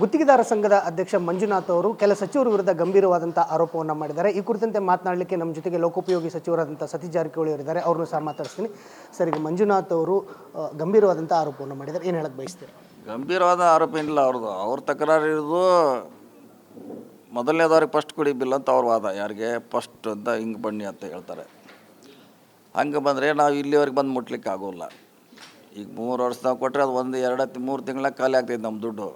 ಗುತ್ತಿಗೆದಾರ ಸಂಘದ ಅಧ್ಯಕ್ಷ ಮಂಜುನಾಥ್ ಅವರು ಕೆಲ ಸಚಿವರ ವಿರುದ್ಧ ಗಂಭೀರವಾದಂಥ ಆರೋಪವನ್ನು ಮಾಡಿದ್ದಾರೆ. ಈ ಕುರಿತಂತೆ ಮಾತನಾಡಲಿಕ್ಕೆ ನಮ್ಮ ಜೊತೆಗೆ ಲೋಕೋಪಯೋಗಿ ಸಚಿವರಾದಂಥ ಸತೀಶ್ ಜಾರಕಿಹೊಳಿ ಅವರಿದ್ದಾರೆ. ಅವ್ರನ್ನೂ ಸಹ ಮಾತಾಡಿಸ್ತೀನಿ. ಸರ್ ಮಂಜುನಾಥ್ ಅವರು ಗಂಭೀರವಾದಂಥ ಆರೋಪವನ್ನು ಮಾಡಿದ್ದಾರೆ. ಏನು ಹೇಳಕ್ಕೆ ಬಯಸ್ತೀರಿ? ಗಂಭೀರವಾದ ಆರೋಪ ಏನಿಲ್ಲ ಅವ್ರದ್ದು. ಅವ್ರ ತಕರಾರು ಇರೋದು ಮೊದಲನೇದವ್ರಿಗೆ ಫಸ್ಟ್ ಕೊಡಿ ಬಿಲ್ ಅಂತ ಅವ್ರ ವಾದ. ಯಾರಿಗೆ? ಫಸ್ಟ್ ಅಂತ ಹಿಂಗೆ ಬನ್ನಿ ಅಂತ ಹೇಳ್ತಾರೆ. ಹಂಗೆ ಬಂದರೆ ನಾವು ಇಲ್ಲಿವರೆಗೆ ಬಂದು ಮುಟ್ಲಿಕ್ಕೆ ಆಗೋಲ್ಲ. ಈಗ ಮೂರು ವರ್ಷದಾಗ ಕೊಟ್ಟರೆ ಅದು ಒಂದು, ಎರಡು ಮೂರು ತಿಂಗಳ ಖಾಲಿ ಆಗ್ತೈತೆ ನಮ್ಮ ದುಡ್ಡು.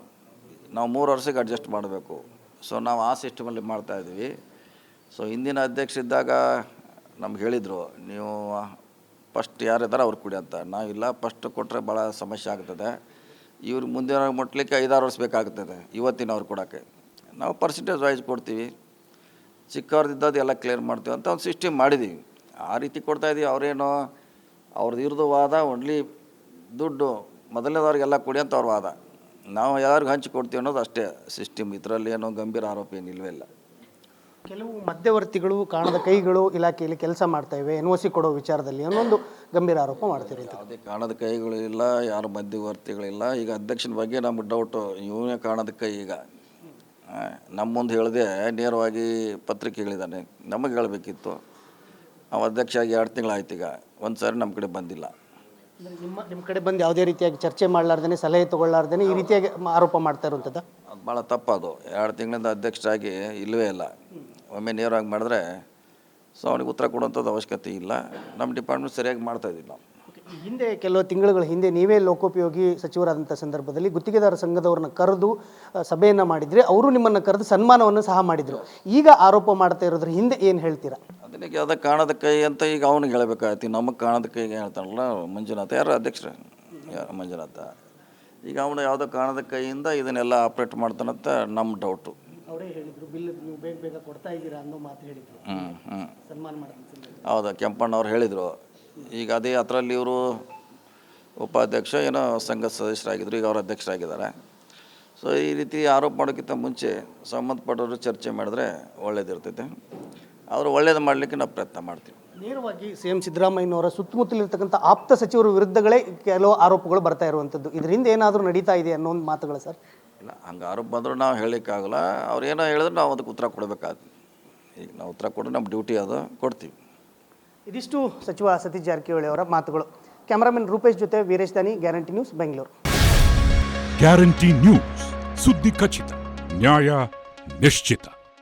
ನಾವು ಮೂರು ವರ್ಷಕ್ಕೆ ಅಡ್ಜಸ್ಟ್ ಮಾಡಬೇಕು. ಸೊ ನಾವು ಆ ಸಿಸ್ಟಮಲ್ಲಿ ಮಾಡ್ತಾಯಿದ್ವಿ ಸೊ ಹಿಂದಿನ ಅಧ್ಯಕ್ಷ ಇದ್ದಾಗ ನಮ್ಗೆ ಹೇಳಿದರು, ನೀವು ಫಸ್ಟ್ ಯಾರಿದ್ದಾರೆ ಅವ್ರು ಕೊಡಿ ಅಂತ. ನಾವಿಲ್ಲ ಫಸ್ಟ್ ಕೊಟ್ಟರೆ ಭಾಳ ಸಮಸ್ಯೆ ಆಗ್ತದೆ. ಇವ್ರಿಗೆ ಮುಂದಿನ ಮುಟ್ಲಿಕ್ಕೆ ಐದಾರು ವರ್ಷ ಬೇಕಾಗ್ತದೆ ಇವತ್ತಿನ ಅವ್ರು ಕೊಡೋಕ್ಕೆ. ನಾವು ಪರ್ಸೆಂಟೇಜ್ ವೈಸ್ ಕೊಡ್ತೀವಿ. ಚಿಕ್ಕವ್ರದ್ದು ಎಲ್ಲ ಕ್ಲಿಯರ್ ಮಾಡ್ತೀವಿ ಅಂತ ಒಂದು ಸಿಸ್ಟಮ್ ಮಾಡಿದ್ದೀವಿ ಆ ರೀತಿ ಕೊಡ್ತಾ ಇದೀವಿ, ಅವರೇನೋ ಅವ್ರದ್ದು ಇರೋದು ವಾದ ಒನ್ಲಿ ದುಡ್ಡು ಮೊದಲನೇದವ್ರಿಗೆಲ್ಲ ಕೊಡಿ ಅಂತ ಅವ್ರ ವಾದ. ನಾವು ಯಾರಿಗೆ ಹಂಚಿ ಕೊಡ್ತೀವಿ ಅನ್ನೋದು ಅಷ್ಟೇ ಸಿಸ್ಟಮ್. ಇದರಲ್ಲಿ ಏನೋ ಗಂಭೀರ ಆರೋಪ ಏನಿಲ್ವೇ ಇಲ್ಲ. ಕೆಲವು ಮಧ್ಯವರ್ತಿಗಳು ಕಾಣದ ಕೈಗಳು ಇಲಾಖೆಯಲ್ಲಿ ಕೆಲಸ ಮಾಡ್ತಾ ಇವೆ ಎನ್ ಒ ಸಿ ಕೊಡೋ ವಿಚಾರದಲ್ಲಿ ಅನ್ನೊಂದು ಗಂಭೀರ ಆರೋಪ ಮಾಡ್ತೀರಿ ಅದೇ ಯಾವುದೇ ಕಾಣದ ಕೈಗಳು ಇಲ್ಲ ಯಾರು ಮಧ್ಯವರ್ತಿಗಳಿಲ್ಲ ಈಗ ಅಧ್ಯಕ್ಷನ ಬಗ್ಗೆ ನಮ್ಗೆ ಡೌಟು ಇವನೇ ಕಾಣದ ಕೈ ಈಗ. ನಮ್ಮೊಂದು ನಮ್ಮ ಮುಂದೆ ಹೇಳಿದೆ ನೇರವಾಗಿ ಪತ್ರಿಕೆ ಹೇಳಿದ್ದಾನೆ ನಮಗೆ ಹೇಳಬೇಕಿತ್ತು. ಅವ ಅಧ್ಯಕ್ಷ ಆಗಿ ಎರಡು ತಿಂಗಳಾಯ್ತು ಈಗ. ಒಂದು ಸಾರಿ ನಮ್ಮ ಕಡೆ ಬಂದಿಲ್ಲ. ನಿಮ್ಮ ನಿಮ್ಮ ಕಡೆ ಬಂದು ಯಾವುದೇ ರೀತಿಯಾಗಿ ಚರ್ಚೆ ಮಾಡಲಾರ್ದೇನೆ ಸಲಹೆ ತಗೊಳ್ಳಾರ್ದೇನೆ ಈ ರೀತಿಯಾಗಿ ಆರೋಪ ಮಾಡ್ತಾ ಇರುವಂಥದ್ದು? ಅದು ಭಾಳ ತಪ್ಪದು. ಎರಡು ತಿಂಗಳಿಂದ ಅಧ್ಯಕ್ಷರಾಗಿ ಇಲ್ಲವೇ ಇಲ್ಲ. ಒಮ್ಮೆ ನೇರವಾಗಿ ಮಾಡಿದ್ರೆ ಸೊ ಅವನಿಗೆ ಉತ್ತರ ಕೊಡುವಂಥದ್ದು ಅವಶ್ಯಕತೆ ಇಲ್ಲ. ನಮ್ಮ ಡಿಪಾರ್ಟ್ಮೆಂಟ್ ಸರಿಯಾಗಿ ಮಾಡ್ತಾ ಇದ್ದೀವಿ ನಾವು. ಹಿಂದೆ ಕೆಲವು ತಿಂಗಳುಗಳ ಹಿಂದೆ ನೀವೇ ಲೋಕೋಪಯೋಗಿ ಸಚಿವರಾದಂಥ ಸಂದರ್ಭದಲ್ಲಿ ಗುತ್ತಿಗೆದಾರ ಸಂಘದವ್ರನ್ನ ಕರೆದು ಸಭೆಯನ್ನು ಮಾಡಿದರೆ ಮಾಡಿದ್ರೆ ಅವರು ನಿಮ್ಮನ್ನು ಕರೆದು ಸನ್ಮಾನವನ್ನು ಸಹ ಮಾಡಿದರು. ಈಗ ಆರೋಪ ಮಾಡ್ತಾ ಇರೋದ್ರ ಹಿಂದೆ ಏನು ಹೇಳ್ತೀರಾ? ಅದಕ್ಕೆ ಅದ ಕಾಣದ ಕೈ ಅಂತ ಈಗ ಅವನಿಗೆ ಹೇಳಬೇಕಾಗತ್ತೆ ನಮಗೆ ಕಾಣದ ಕೈಗೆ ಹೇಳ್ತಾನಲ್ಲ ಮಂಜುನಾಥ ಯಾರು ಅಧ್ಯಕ್ಷರ ಯಾರು ಮಂಜುನಾಥ? ಈಗ ಅವನು ಯಾವುದೋ ಕಾಣದ ಕೈಯಿಂದ ಇದನ್ನೆಲ್ಲ ಆಪ್ರೇಟ್ ಮಾಡ್ತಾನಂತ ನಮ್ಮ ಡೌಟು ಅವರೇ ಹೇಳಿದ್ರು ಬಿಲ್ ನೀವು ಬೇಗ ಬೇಗ ಕೊಡ್ತಾ ಇದ್ದೀರಾ ಅನ್ನೋ ಮಾತು ಹೇಳಿದ್ರು. ಹ್ಞೂ ಹ್ಞೂ ಸನ್ಮಾನ ಮಾಡಿದ ಹೌದಾ ಕೆಂಪಣ್ಣವ್ರು ಹೇಳಿದರು. ಈಗ ಅದೇ ಅದರಲ್ಲಿ ಇವರು ಉಪಾಧ್ಯಕ್ಷ ಏನೋ ಸಂಘ ಸದಸ್ಯರಾಗಿದ್ದರು ಈಗ ಅವರು ಅಧ್ಯಕ್ಷರಾಗಿದ್ದಾರೆ. ಸೊ ಈ ರೀತಿ ಆರೋಪ ಮಾಡೋಕ್ಕಿಂತ ಮುಂಚೆ ಸಂಬಂಧಪಟ್ಟವರು ಚರ್ಚೆ ಮಾಡಿದ್ರೆ ಒಳ್ಳೇದಿರ್ತೈತೆ. ಅವರು ಒಳ್ಳೇದು ಮಾಡಲಿಕ್ಕೆ ನಾವು ಪ್ರಯತ್ನ ಮಾಡ್ತೀವಿ. ನೇರವಾಗಿ ಸಿ ಎಂ ಸಿದ್ದರಾಮಯ್ಯನವರ ಸುತ್ತಮುತ್ತಲಿರ್ತಕ್ಕಂಥ ಆಪ್ತ ಸಚಿವರ ವಿರುದ್ಧಗಳೇ ಕೆಲವು ಆರೋಪಗಳು ಬರ್ತಾ ಇರುವಂಥದ್ದು. ಇದರಿಂದ ಏನಾದರೂ ನಡೀತಾ ಇದೆ ಅನ್ನೋ ಒಂದು ಮಾತುಗಳು ಸರ್? ಇಲ್ಲ ಹಂಗೆ ಆರೋಪ ಬಂದರೂ ನಾವು ಹೇಳಲಿಕ್ಕಾಗಲ್ಲ. ಅವ್ರು ಏನೋ ಹೇಳಿದ್ರೆ ನಾವು ಅದಕ್ಕೆ ಉತ್ತರ ಕೊಡಬೇಕಾಗ್ತದೆ ಈಗ ನಾವು ಉತ್ತರ ಕೊಟ್ಟರೆ ನಮ್ಮ ಡ್ಯೂಟಿ ಅದು ಕೊಡ್ತೀವಿ. ಇದಿಷ್ಟು ಸಚಿವ ಸತೀಶ್ ಜಾರಕಿಹೊಳಿ ಅವರ ಮಾತುಗಳು. ಕ್ಯಾಮರಾಮನ್ ರೂಪೇಶ್ ಜೊತೆ Veeresh Dani guarantee news Bengaluru. Guarantee news ಸುದ್ದಿ ಖಚಿತ ನ್ಯಾಯ ನಿಶ್ಚಿತ.